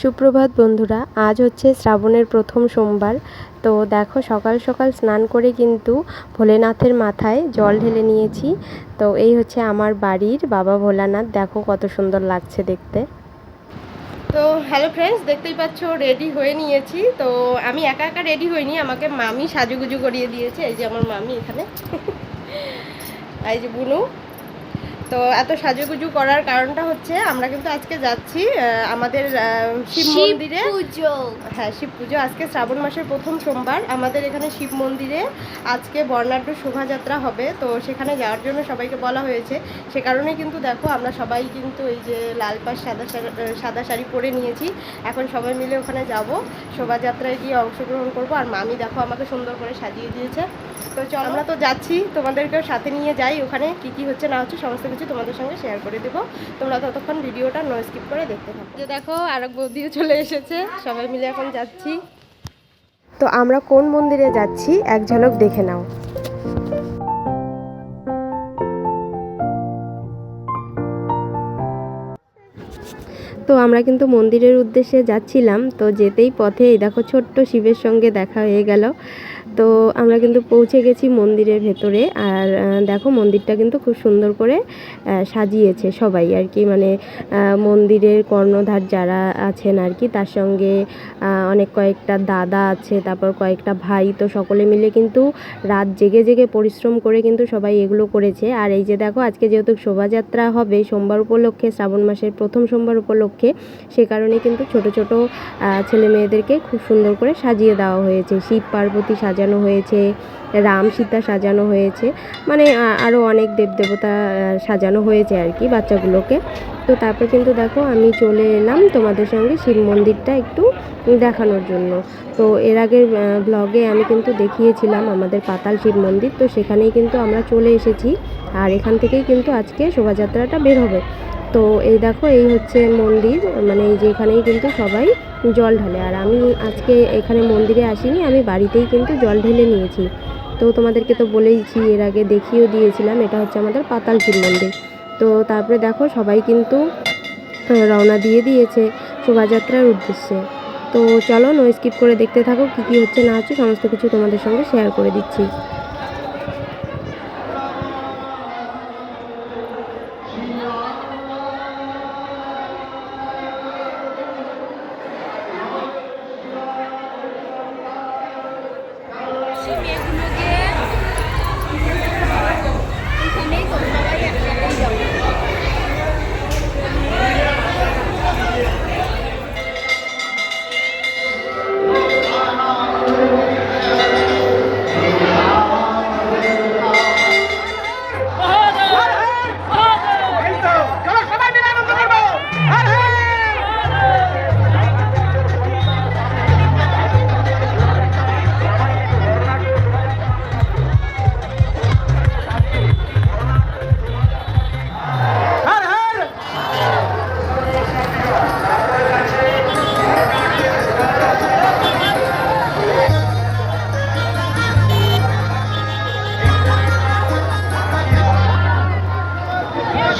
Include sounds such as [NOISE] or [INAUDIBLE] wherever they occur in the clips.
সুপ্রভাত বন্ধুরা, আজ হচ্ছে শ্রাবণের প্রথম সোমবার। তো দেখো, সকাল সকাল স্নান করে কিন্তু ভোলেনাথের মাথায় জল ঢেলে নিয়েছি। তো এই হচ্ছে আমার বাড়ির বাবা ভোলানাথ। দেখো কত সুন্দর লাগছে দেখতে। তো হ্যালো ফ্রেন্ডস দেখতেই পাচ্ছ রেডি হয়ে নিয়েছি। তো আমি একা একা রেডি হইনি, আমাকে মামি সাজুগুজু করিয়ে দিয়েছে। এই যে আমার মামি এখানে। [LAUGHS] এই যে বুনু। তো এত সাজুগুজু করার কারণটা হচ্ছে আমরা কিন্তু আজকে যাচ্ছি আমাদের শিব মন্দিরে। হ্যাঁ শিব পুজো। আজকে শ্রাবণ মাসের প্রথম সোমবার। আমাদের এখানে শিব মন্দিরে আজকে বর্ণাঢ্য শোভাযাত্রা হবে। তো সেখানে যাওয়ার জন্য সবাইকে বলা হয়েছে। সে কারণে কিন্তু দেখো আমরা সবাই কিন্তু এই যে লাল পাশ সাদা সাদা শাড়ি পরে নিয়েছি। এখন সবাই মিলে ওখানে যাব। শোভাযাত্রায় গিয়ে অংশগ্রহণ করব। আর মামি দেখো আমাকে সুন্দর করে সাজিয়ে দিয়েছে। তো চল। আমরা তো যাচ্ছি তোমাদেরকেও সাথে নিয়ে যাই ওখানে কি কি হচ্ছে না হচ্ছে সমস্ত কিছু তোমাদের সঙ্গে শেয়ার করে দেবো। তোমরা ততক্ষণ ভিডিওটা নো স্কিপ করে দেখতে থাকো। যে দেখো আর এক বৌদিও চলে এসেছে সবাই মিলে এখন যাচ্ছি। তো আমরা কোন মন্দিরে যাচ্ছি এক ঝলক দেখে নাও। তো আমরা কিন্তু মন্দিরের উদ্দেশ্যে যাচ্ছিলাম তো যেতেই পথে এই দেখো ছোট্ট শিবের সঙ্গে দেখা হয়ে গেল। তো আমরা কিন্তু পৌঁছে গেছি মন্দিরের ভেতরে আর দেখো মন্দিরটা কিন্তু খুব সুন্দর করে সাজিয়েছে সবাই আর কি। মানে মন্দিরের কর্ণধার যারা আছেন আর কি, তার সঙ্গে অনেক কয়েকটা দাদা আছে, তারপর কয়েকটা ভাই, তো সকলে মিলে কিন্তু রাত জেগে জেগে পরিশ্রম করে কিন্তু সবাই এগুলো করেছে। আর এই যে দেখো, আজকে যেহেতু শোভাযাত্রা হবে সোমবার উপলক্ষে, শ্রাবণ মাসের প্রথম সোমবার উপলক্ষে, সে কারণে কিন্তু ছোট ছোট ছেলে মেয়েদেরকে খুব সুন্দর করে সাজিয়ে দেওয়া হয়েছে। শিব পার্বতী সাজানো হয়েছে, রাম সীতা সাজানো হয়েছে মানে আরও অনেক দেবদেবতা সাজানো হয়েছে আর কি বাচ্চাগুলোকে। তো তারপর কিন্তু দেখো আমি চলে এলাম তোমাদের সঙ্গে শিব মন্দিরটা একটু দেখানোর জন্য। তো এর আগের ব্লগে আমি কিন্তু দেখিয়েছিলাম আমাদের পাতাল শিব মন্দির, তো সেখানেই কিন্তু আমরা চলে এসেছি। আর এখান থেকেই কিন্তু আজকে শোভাযাত্রাটা বের হবে। তো এই দেখো, এই হচ্ছে মন্দির মানে এই যে এখানেই কিন্তু সবাই জল ঢালে। আর আমি আজকে এখানে মন্দিরে আসিনি, আমি বাড়িতেই কিন্তু জল ঢেলে নিয়েছি। তো তোমাদেরকে তো বলেইছি, এর আগে দেখিয়েও দিয়েছিলাম, এটা হচ্ছে আমাদের পাতাল শিব মন্দির। তো তারপরে দেখো, সবাই কিন্তু রওনা দিয়ে দিয়েছে শোভাযাত্রার উদ্দেশ্যে। তো চলো নো স্কিপ করে দেখতে থাকো, কী কী হচ্ছে না হচ্ছে, সমস্ত কিছু তোমাদের সঙ্গে শেয়ার করে দিচ্ছি। মেয়েগুলোকে এখানেই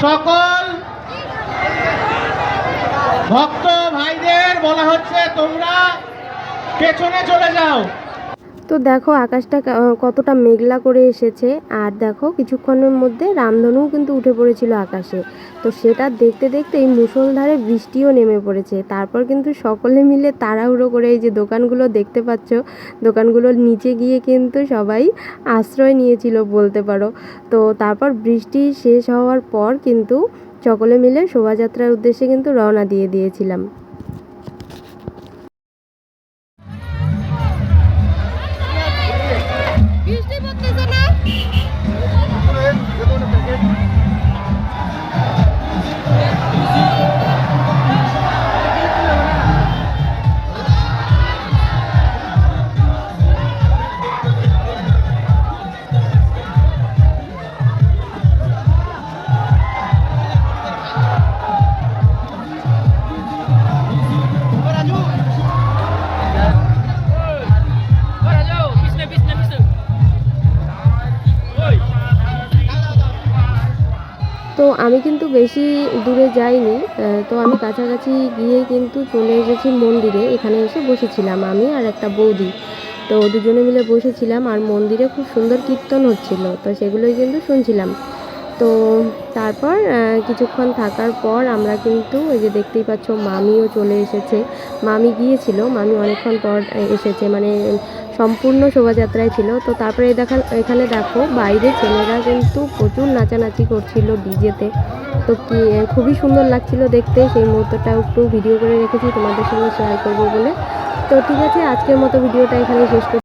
সকল ভক্ত ভাইদের বলা হচ্ছে তোমরা পেছনে চলে যাও। তো দেখো আকাশটা কতটা মেঘলা করে এসেছে। আর দেখো কিছুক্ষণের মধ্যে রামধনুও কিন্তু উঠে পড়েছিল আকাশে। তো সেটা দেখতে দেখতে এই মুষলধারে বৃষ্টিও নেমে পড়েছে। তারপর কিন্তু সকলে মিলে তাড়াহুড়ো করে এই যে দোকানগুলো দেখতে পাচ্ছ, দোকানগুলোর নিচে গিয়ে কিন্তু সবাই আশ্রয় নিয়েছিল বলতে পারো। তো তারপর বৃষ্টি শেষ হওয়ার পর কিন্তু সকলে মিলে শোভাযাত্রার উদ্দেশ্যে কিন্তু রওনা দিয়ে দিয়েছিলাম। আমি কিন্তু বেশি দূরে যাইনি তো আমি কাছাকাছি গিয়ে কিন্তু চলে এসেছি মন্দিরে। এখানে এসে বসেছিলাম আমি আর একটা বৌদি। তো দুজনে মিলে বসেছিলাম আর মন্দিরে খুব সুন্দর কীর্তন হচ্ছিল, তো সেগুলোই কিন্তু শুনছিলাম। তো তারপর কিছুক্ষণ থাকার পর আমরা কিন্তু ওই যে দেখতেই পাচ্ছ মামিও চলে এসেছে। মামি গিয়েছিল, মামি অনেকক্ষণ পর এসেছে মানে সম্পূর্ণ শোভাযাত্রায় ছিল। তো তারপরে দেখা এখানে দেখো, বাইরে ছেলেরা কিন্তু প্রচুর নাচানাচি করছিল ডিজেতে। তো কি খুবই সুন্দর লাগছিল দেখতে। সেই মুহূর্তটা একটু ভিডিও করে রেখেছি, তোমাদের সঙ্গে শেয়ার করব বলে। তো ঠিক আছে, আজকের মতো ভিডিওটা এখানে শেষ